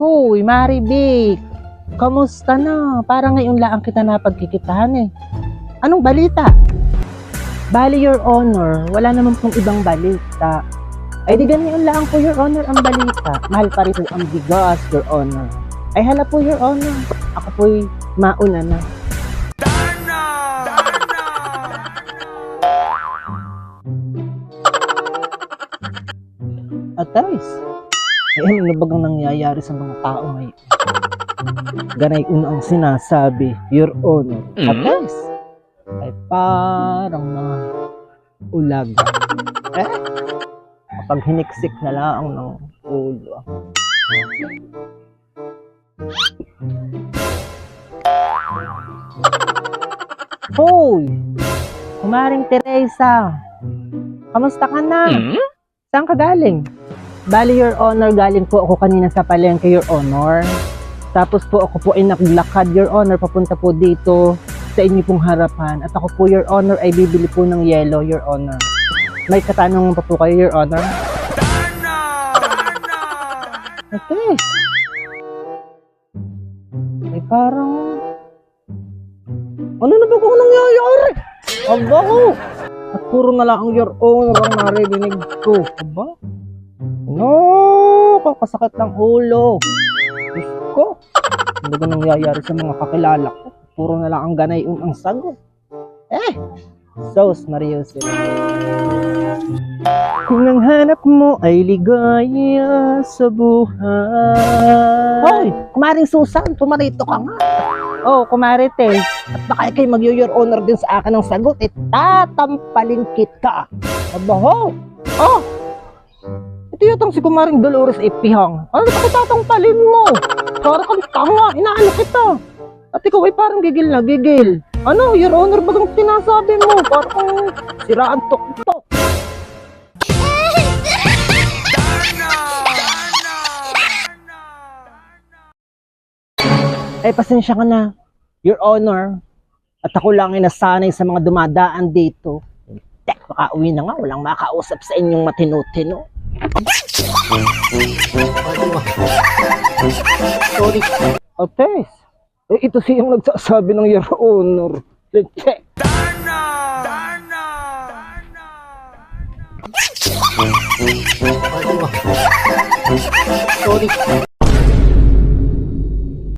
Uy, Maribik! Kamusta na? Parang ngayon lang kita napagkikitahan eh. Anong balita? Bali, Your Honor, wala naman pong ibang balita. Ay, di ganyan lang po, Your Honor, ang balita. Mahal pa rin po ang bigas, Your Honor. Ay, hala po, Your Honor. Ako po'y mauna na. Atais. Eh, ano bagang nangyayari sa mga tao ngayon? Ganay una ang sinasabi, Your Honor. Atais. Ay parang mga ulaga. Eh? Kapag hiniksik na lang ng ulo. Hoy! Kumaring Teresa. Kamusta ka na? Saan ka galing? Bali, Your Honor, galing po ako kanina sa palengke, Your Honor. Tapos po ako po ay naglakad, Your Honor, papunta po dito sa inyo pong harapan. At ako po, Your Honor, ay bibili po ng yellow, Your Honor. May katanungan pa po kayo, Your Honor? Okay. Ay parang... Ano na ba kung nangyayari? Aba ko! At puro na lang ang Your Honor ang naririnig ko. Aba? No! Kakasakit ng ulo. Diyos ko. Ano ba nangyayari sa mga kakilala ko? Puro na lang ang ganay ang sagot. Eh! Sos, Marius. Kung ang hanap mo ay ligaya sa buhay. Hoy! Kumaring Susan, pumarito ka nga. Oh, kumarite. At baka kayo mag-your honor din sa akin ng sagot, eh, tatampalin kita. Aba ho! Oh! Ito yatang si Kumaring Dolores Epihang. Ano ba tatampalin mo? Para kang tanga, inaano kita. At ikaw ay parang gigil na gigil. Ano, your honor bagang sinasabi mo? Parang siraan tok-tok. Ay, pasensya ka na, Your Honor. At ako lang ay nasanay sa mga dumadaan dito. Tek, makauwi na nga. Walang makausap sa inyong matino-tino. Sorry. Otes. Eh, ito siyang nagsasabi ng Your Honor. Tek. Sorry.